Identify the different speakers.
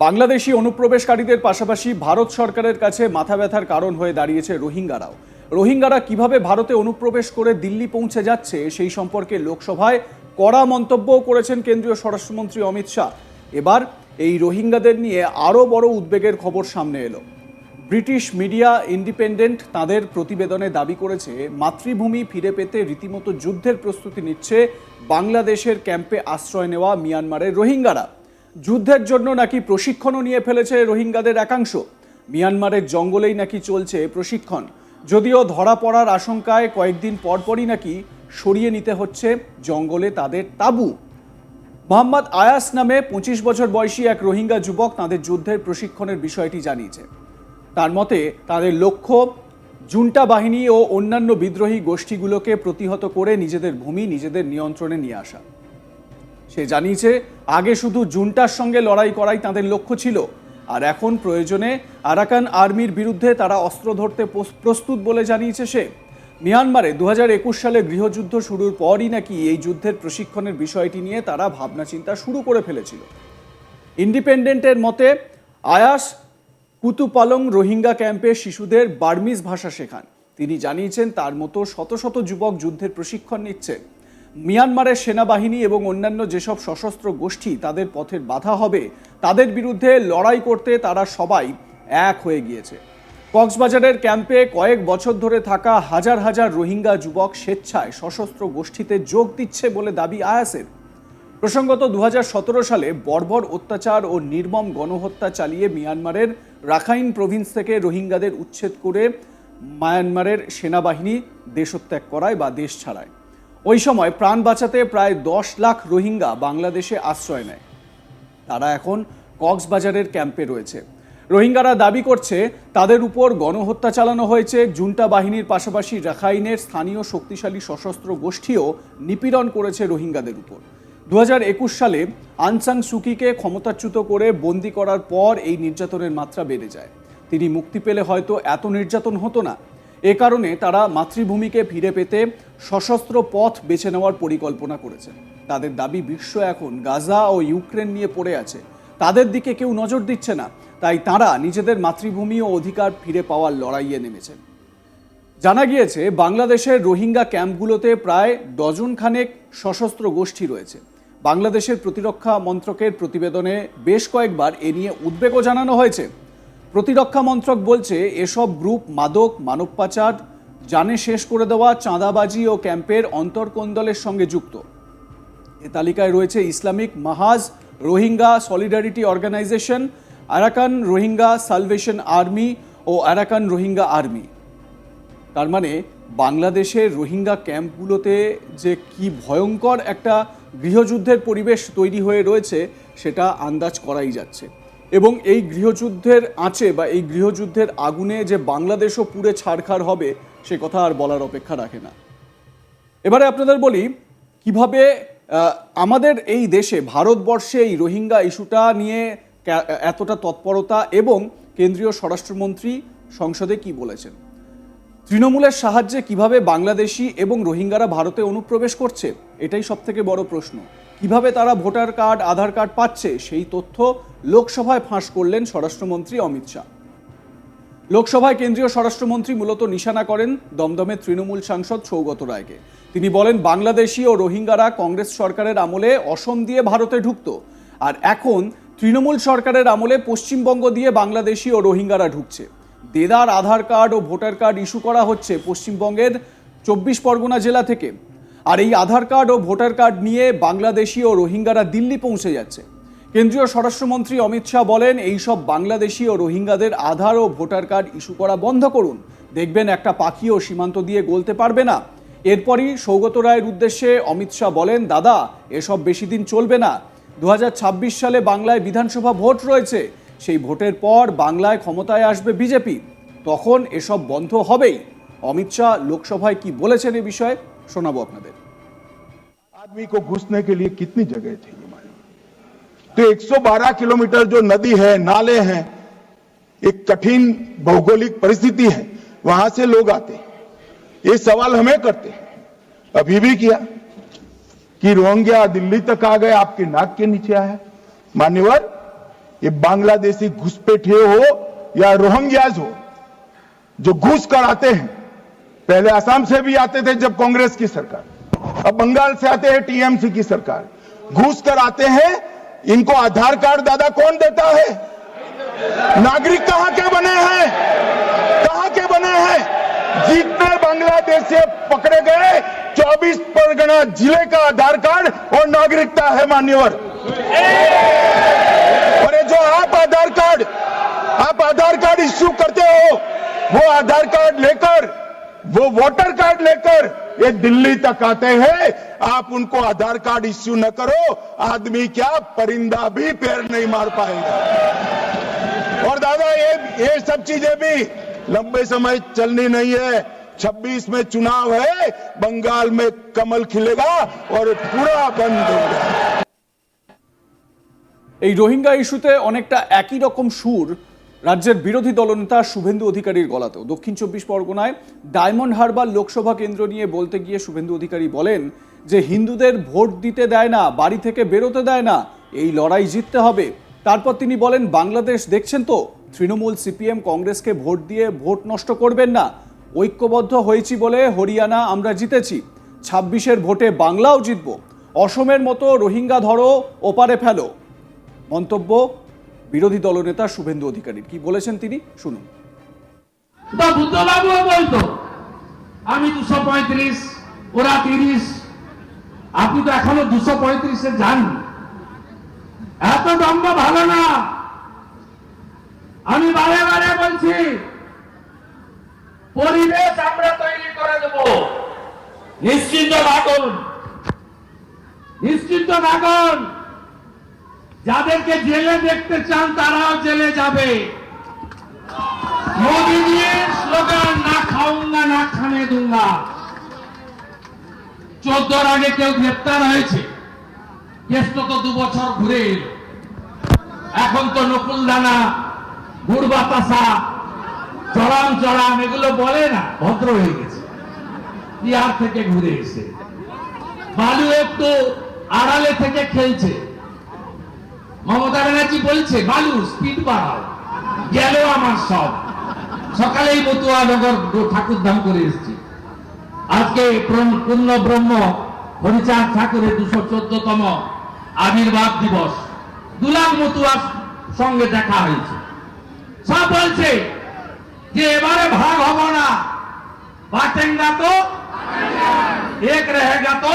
Speaker 1: বাংলাদেশি অনুপ্রবেশকারীদের পাশাপাশি ভারত সরকারের কাছে মাথা ব্যথার কারণ হয়ে দাঁড়িয়েছে রোহিঙ্গারাও। রোহিঙ্গারা কীভাবে ভারতে অনুপ্রবেশ করে দিল্লি পৌঁছে যাচ্ছে সেই সম্পর্কে লোকসভায় কড়া মন্তব্যও করেছেন কেন্দ্রীয় স্বরাষ্ট্রমন্ত্রী অমিত শাহ। এবার এই রোহিঙ্গাদের নিয়ে আরও বড় উদ্বেগের খবর সামনে এলো। ব্রিটিশ মিডিয়া ইন্ডিপেন্ডেন্ট তাদের প্রতিবেদনে দাবি করেছে, মাতৃভূমি ফিরে পেতে রীতিমতো যুদ্ধের প্রস্তুতি নিচ্ছে বাংলাদেশের ক্যাম্পে আশ্রয় নেওয়া মিয়ানমারের রোহিঙ্গারা। যুদ্ধের জন্য নাকি প্রশিক্ষণও নিয়ে ফেলেছে রোহিঙ্গাদের একাংশ। মিয়ানমারের জঙ্গলেই নাকি চলছে প্রশিক্ষণ। যদিও ধরা পড়ার আশঙ্কায় কয়েকদিন পরপরই নাকি সরিয়ে নিতে হচ্ছে জঙ্গলে তাদের তাঁবু। মোহাম্মদ আয়াস নামে পঁচিশ বছর বয়সী এক রোহিঙ্গা যুবক তাদের যুদ্ধের প্রশিক্ষণের বিষয়টি জানিয়েছে। তার মতে, তাদের লক্ষ্য, জুন্টা বাহিনী ও অন্যান্য বিদ্রোহী গোষ্ঠীগুলোকে প্রতিহত করে নিজেদের ভূমি নিজেদের নিয়ন্ত্রণে নিয়ে আসা। সে জানিয়েছে, আগে শুধু জুন্টার সঙ্গে লড়াই করাই তাদের লক্ষ্য ছিল। আর এখন প্রয়োজনে আরাকান আর্মির বিরুদ্ধে তারা অস্ত্র ধরতে প্রস্তুত বলে জানিয়েছে সে। মিয়ানমারে দু হাজার একুশ সালে গৃহযুদ্ধ শুরুর পরই নাকি এই যুদ্ধের প্রশিক্ষণের বিষয়টি নিয়ে তারা ভাবনা চিন্তা শুরু করে ফেলেছিল। ইন্ডিপেন্ডেন্টের মতে, আয়াস কুতুপালং রোহিঙ্গা ক্যাম্পে শিশুদের বার্মিজ ভাষা শেখান। তিনি জানিয়েছেন, তার মতো শত শত যুবক যুদ্ধের প্রশিক্ষণ নিচ্ছে। মিয়ানমারের সেনাবাহিনী এবং অন্যান্য যেসব সশস্ত্র গোষ্ঠী তাদের পথের বাধা হবে, তাদের বিরুদ্ধে লড়াই করতে তারা সবাই এক হয়ে গিয়েছে। কক্সবাজারের ক্যাম্পে কয়েক বছর ধরে থাকা হাজার হাজার রোহিঙ্গা যুবক স্বেচ্ছায় সশস্ত্র গোষ্ঠীতে যোগ দিচ্ছে বলে দাবি আয়াসের প্রসঙ্গত দু হাজার সতেরো সালে বর্বর অত্যাচার ও নির্মম গণহত্যা চালিয়ে মিয়ানমারের রাখাইন প্রভিন্স থেকে রোহিঙ্গাদের উচ্ছেদ করে মায়ানমারের সেনাবাহিনী দেশত্যাগ করায় বা দেশ ছাড়ায়। ওই সময় প্রাণ বাঁচাতে প্রায় দশ লাখ রোহিঙ্গা বাংলাদেশে আশ্রয় নেয়। তারা এখন কক্সবাজারের ক্যাম্পে রয়েছে। রোহিঙ্গারা দাবি করছে, তাদের উপর গণহত্যা চালানো হয়েছে। জুন্টা বাহিনীর পাশাপাশি রাখাইনের স্থানীয় শক্তিশালী সশস্ত্র গোষ্ঠীও নিপীড়ন করেছে রোহিঙ্গাদের উপর। দু হাজার একুশ সালে আনসাং সুকিকে ক্ষমতাচ্যুত করে বন্দি করার পর এই নির্যাতনের মাত্রা বেড়ে যায়। তিনি মুক্তি পেলে হয়তো এত নির্যাতন হতো না। এ কারণে তারা মাতৃভূমিকে ফিরে পেতে সশস্ত্র পথ বেছে নেওয়ার পরিকল্পনা করেছে। তাদের দাবি বিশ্ব এখন গাজা ও ইউক্রেন নিয়ে পড়ে আছে। তাদের দিকে কেউ নজর দিচ্ছে না। তাই তারা নিজেদের মাতৃভূমি ও অধিকার ফিরে পাওয়ার লড়াইয়ে নেমেছেন জানা গিয়েছে, বাংলাদেশের রোহিঙ্গা ক্যাম্পগুলোতে প্রায় ডজন খানেক সশস্ত্র গোষ্ঠী রয়েছে। বাংলাদেশের প্রতিরক্ষা মন্ত্রকের প্রতিবেদনে বেশ কয়েকবার এ নিয়ে উদ্বেগও জানানো হয়েছে। প্রতিরক্ষা মন্ত্রক বলছে, এসব গ্রুপ মাদক মানব পাচার জানে শেষ করে দেওয়া চাঁদাবাজি ও ক্যাম্পের অন্তর্কোন্দলের সঙ্গে যুক্ত। এ তালিকায় রয়েছে Islamic Mahaz, Rohingya Solidarity Organisation, Arakan Rohingya Salvation Army ও আরাকান রোহিঙ্গা আর্মি। তার মানে বাংলাদেশের রোহিঙ্গা ক্যাম্পগুলোতে যে কি ভয়ঙ্কর একটা গৃহযুদ্ধের পরিবেশ তৈরি হয়ে রয়েছে, সেটা আন্দাজ করাই যাচ্ছে। এবং এই গৃহযুদ্ধের আঁচে বা এই গৃহযুদ্ধের আগুনে যে বাংলাদেশও পুড়ে ছাড়খাড় হবে, সে কথা আর বলার অপেক্ষা রাখে না। এবারে আপনাদের বলি, কীভাবে আমাদের এই দেশে ভারতবর্ষে এই রোহিঙ্গা ইস্যুটা নিয়ে এতটা তৎপরতা এবং কেন্দ্রীয় স্বরাষ্ট্রমন্ত্রী সংসদে কি বলেছেন? তৃণমূলের সাহায্যে কীভাবে বাংলাদেশি এবং রোহিঙ্গারা ভারতে অনুপ্রবেশ করছে? এটাই সব থেকে বড় প্রশ্ন। কীভাবে তারা ভোটার কার্ড, আধার কার্ড পাচ্ছে, সেই তথ্য লোকসভায় ফাঁস করলেন স্বরাষ্ট্রমন্ত্রী অমিত শাহ। লোকসভায় কেন্দ্রীয় স্বরাষ্ট্রমন্ত্রী মূলত নিশানা করেন দমদমের তৃণমূল সাংসদ সৌগত রায়কে। তিনি বলেন, বাংলাদেশি ও রোহিঙ্গারা কংগ্রেস সরকারের আমলে অসম দিয়ে ভারতে ঢুকতো, আর এখন তৃণমূল সরকারের আমলে পশ্চিমবঙ্গ দিয়ে বাংলাদেশি ও রোহিঙ্গারা ঢুকছে। দেদার আধার কার্ড ও ভোটার কার্ড ইস্যু করা হচ্ছে পশ্চিমবঙ্গের চব্বিশ পরগনা জেলা থেকে। আর এই আধার কার্ড ও ভোটার কার্ড নিয়ে বাংলাদেশি ও রোহিঙ্গারা দিল্লি পৌঁছে যাচ্ছে। কেন্দ্রীয় স্বরাষ্ট্রমন্ত্রী অমিত শাহ বলেন, এই সব বাংলাদেশি ও রোহিঙ্গাদের আধার ও ভোটার কার্ড ইস্যু করা বন্ধ করুন। দেখবেন একটা পাখিও সীমান্ত দিয়ে গলতে পারবে না। এরপরই সৌগত রায়ের উদ্দেশ্যে অমিত শাহ বলেন, দাদা, এসব বেশি দিন চলবে না। দু হাজার ছাব্বিশ সালে বাংলায় বিধানসভা ভোট রয়েছে। সেই ভোটের পর বাংলায় ক্ষমতায় আসবে বিজেপি। তখন এসব বন্ধ হবেই। অমিত শাহ লোকসভায় কি বলেছেন এ বিষয়ে? শোনাবো আপনাদের
Speaker 2: आदमी को घुसने के लिए कितनी जगह चाहिए मालूम तो 112 किलोमीटर जो नदी है नाले हैं एक कठिन भौगोलिक परिस्थिति है वहां से लोग आते हैं ये सवाल हमें करते हैं अभी भी किया कि रोहिंग्या दिल्ली तक आ गए आपके नाक के नीचे आया मान्यवर ये बांग्लादेशी घुसपैठिए हो या रोहिंग्याज हो जो घुस कर आते हैं पहले असम से भी आते थे जब कांग्रेस की सरकार। अब बंगाल से आते हैं टीएमसी की सरकार। घुस कर आते हैं, इनको आधार कार्ड दादा कौन देता है? नागरिक कहाँ के बने हैं? कहाँ के बने हैं? जितने बांग्लादेश से पकड़े गए 24 परगना ज़िले का आधार कार्ड और नागरिकता है मान्यवर। और जो आप आधार कार्ड, आप आधार कार्ड इश्यू करते हो, वो आधार कार्ड लेकर वो वोटर कार्ड लेकर ये दिल्ली तक आते हैं आप उनको आधार कार्ड इश्यू न करो आदमी क्या परिंदा भी पैर नहीं मार पाएगा और दादा ये ये सब चीजें भी लंबे समय चलनी नहीं है 26 में चुनाव है बंगाल में कमल खिलेगा और पूरा बंद होगा
Speaker 1: এই রোহিঙ্গা ইস্যুতে অনেকটা একই রকম সুর রাজ্যের বিরোধী দলনেতা শুভেন্দু অধিকারীর গলাতেও। দক্ষিণ চব্বিশ পরগনায় ডায়মন্ড হারবার লোকসভা কেন্দ্র নিয়ে বলতে গিয়ে শুভেন্দু অধিকারী বলেন যে, হিন্দুদের ভোট দিতে দেয় না, বাড়ি থেকে বেরোতে দেয় না, এই লড়াই জিততে হবে। তারপর তিনি বলেন, বাংলাদেশ দেখছেন তো, তৃণমূল সিপিএম কংগ্রেসকে ভোট দিয়ে ভোট নষ্ট করবেন না। ঐক্যবদ্ধ হয়েছি বলে হরিয়ানা, আমরা জিতেছি। ছাব্বিশের ভোটে বাংলাও জিতব। অসমের মতো রোহিঙ্গা ধরো, ওপারে ফেলো। মন্তব্য বিরোধী দলনেতা শুভেন্দু অধিকারীর। কি বলেছেন তিনি? শুনুন।
Speaker 3: বুদ্ধবাবুও বলতো আমি দুশো পঁয়ত্রিশ, ওরা তিরিশ। আপনি তো এখনও দুশো পঁয়ত্রিশে যান। এত দম্ভ ভালো না। আমি বারে বারে বলছি, পরিবেশ আমরা তৈরি করে দেব। নিশ্চিন্ত থাকুন। নিশ্চিন্ত থাকুন। যাদেরকে জেলে দেখতে চান, তারাও জেলে যাবে। চোদ্দোর আগে কেউ গ্রেপ্তার হয়েছে। কেষ্ট ঘুরে এলো। এখন তো নকুল দানা গুড় বাতাসা চড়াম চড়াম, এগুলো বলে না, ভদ্র হয়ে গেছে। বিহার থেকে ঘুরে এসে। বালু একটু আড়ালে থেকে খেলছে। মমতা ব্যানার্জি বলছে, বালু স্পিড বাড়াও। গেল আমার সব। সকালেই মতুয়া নগর ঠাকুর ধাম করে এসেছি। আজকে পূর্ণ ব্রহ্ম হরিচাঁদ ঠাকুরের দুশো চোদ্দতম আবির্ভাব দিবস। দু লাখ মতুয়ার সঙ্গে দেখা হয়েছে। সব বলছে যে এবারে ভাগ হব না। বাটেঙ্গা তো, এক রেহেগা তো